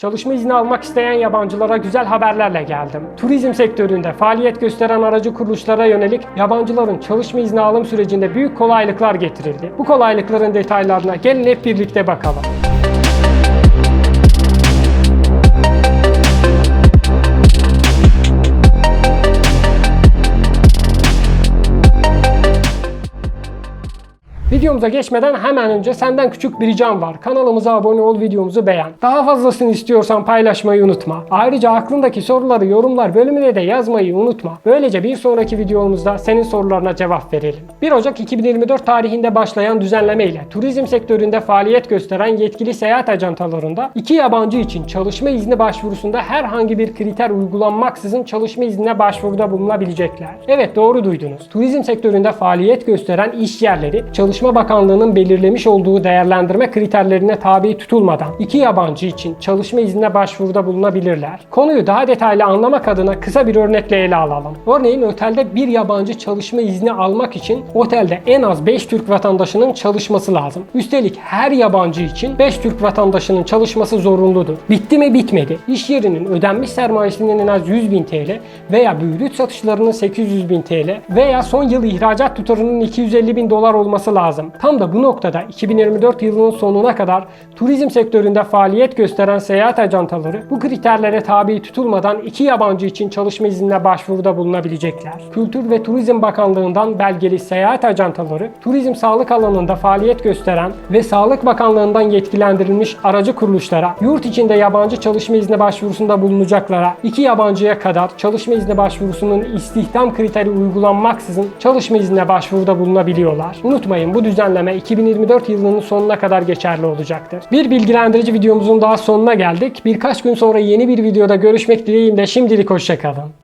Çalışma izni almak isteyen yabancılara güzel haberlerle geldim. Turizm sektöründe faaliyet gösteren aracı kuruluşlara yönelik yabancıların çalışma izni alım sürecinde büyük kolaylıklar getirildi. Bu kolaylıkların detaylarına gelin hep birlikte bakalım. Videomuza geçmeden hemen önce senden küçük bir ricam var. Kanalımıza abone ol, videomuzu beğen. Daha fazlasını istiyorsan paylaşmayı unutma. Ayrıca aklındaki soruları yorumlar bölümüne de yazmayı unutma. Böylece bir sonraki videomuzda senin sorularına cevap verelim. 1 Ocak 2024 tarihinde başlayan düzenleme ile turizm sektöründe faaliyet gösteren yetkili seyahat ajantalarında iki yabancı için çalışma izni başvurusunda herhangi bir kriter uygulanmaksızın çalışma iznine başvuruda bulunabilecekler. Evet doğru duydunuz. Turizm sektöründe faaliyet gösteren iş yerleri Çalışma Bakanlığı'nın belirlemiş olduğu değerlendirme kriterlerine tabi tutulmadan iki yabancı için çalışma iznine başvuruda bulunabilirler. Konuyu daha detaylı anlamak adına kısa bir örnekle ele alalım. Örneğin otelde bir yabancı çalışma izni almak için otelde en az 5 Türk vatandaşının çalışması lazım. Üstelik her yabancı için 5 Türk vatandaşının çalışması zorunludur. Bitti mi bitmedi. İş yerinin ödenmiş sermayesinin en az 100 bin TL veya brüt satışlarının 800 bin TL veya son yıl ihracat tutarının 250 bin dolar olması lazım. Tam da bu noktada 2024 yılının sonuna kadar turizm sektöründe faaliyet gösteren seyahat ajantaları bu kriterlere tabi tutulmadan iki yabancı için çalışma iznine başvuruda bulunabilecekler. Kültür ve Turizm Bakanlığı'ndan belgeli seyahat ajantaları turizm sağlık alanında faaliyet gösteren ve Sağlık Bakanlığı'ndan yetkilendirilmiş aracı kuruluşlara yurt içinde yabancı çalışma izni başvurusunda bulunacaklara iki yabancıya kadar çalışma izni başvurusunun istihdam kriteri uygulanmaksızın çalışma iznine başvuruda bulunabiliyorlar. Unutmayın bu düzenleme 2024 yılının sonuna kadar geçerli olacaktır. Bir bilgilendirici videomuzun daha sonuna geldik. Birkaç gün sonra yeni bir videoda görüşmek dileğiyle şimdilik hoşçakalın.